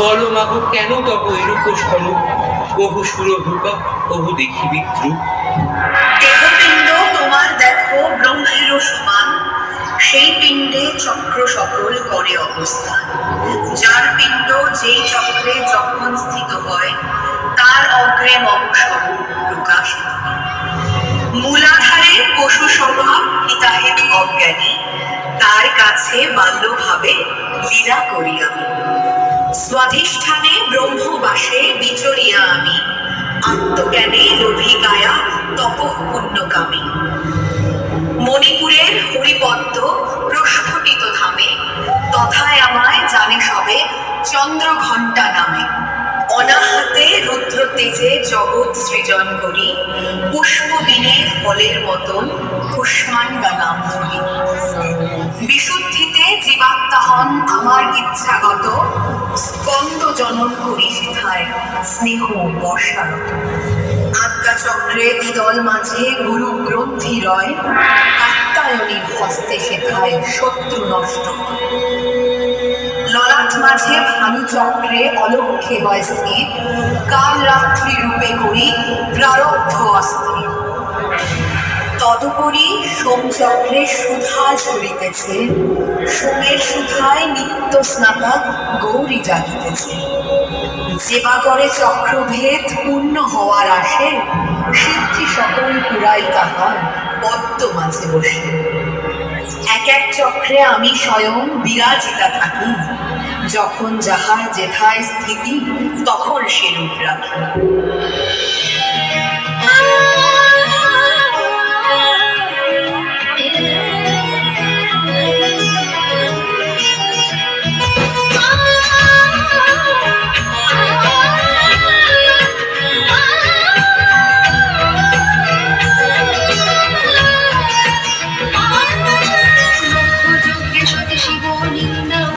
বলো মাগো, কেন তব এরূপ স্বরূপ বহু সুরভূপা বহু দেখি বিদ্রুপ দেহপিণ্ড তোমার দেখো ব্রহ্মের সমান, সেই পিণ্ডে চক্র সকল করে অবস্থান। যার পিণ্ড যেই চক্রে যখন স্থিত হয়, তার অগ্রে মমস্বরূপ প্রকাশিত। মূলাধারে পশু স্বভাব হিতাহিত অজ্ঞানী, তার কাছে বাল্যভাবে লীলা করি আমি স্বাধিষ্ঠানে ব্রহ্মবাসে বিচরিয়া আমি আত্মজ্ঞানে লোভিকায়া তপ পুণ্যকামী মণিপুরের হরিপদ্ম প্রস্ফুটিত ধামে, তথায় আমায় জানে সবে চন্দ্র ঘণ্টা নামে। অনাহাতে রুদ্র তেজে জগৎ সৃজন করি পুষ্প বিনে ফলের মতন কুষ্মান্ডা নাম ধরি। হন আমার ইচ্ছাগত স্কন্দ জনন করি সেথায় স্নেহ বর্ষারত আজ্ঞা চক্রে দ্বিদল মাঝে গুরু গ্রন্থি রয় কাত্তায়নীর হস্তে সেথায় শত্রু নষ্ট। ললাট মাঝে ভানু চক্রে অলক্ষে হয় স্থির, কাল রাত্রি রূপে করি প্রারব্ধ অস্থির। তদুপরি সোমচক্রে সুধা ঝরিতেছে সোমের সুধায় নিত্য স্নাতক গৌরী জাগিতেছে। যেবা করে চক্রভেদ পূর্ণ হওয়ার আসে, সিদ্ধি সকল পুরাই তাহার পদ্ম মাঝে বসে। এক এক চক্রে আমি স্বয়ং বিরাজিতা থাকি। যখন যাহার যেথায় স্থিতি, তখন সে রূপ রাখি।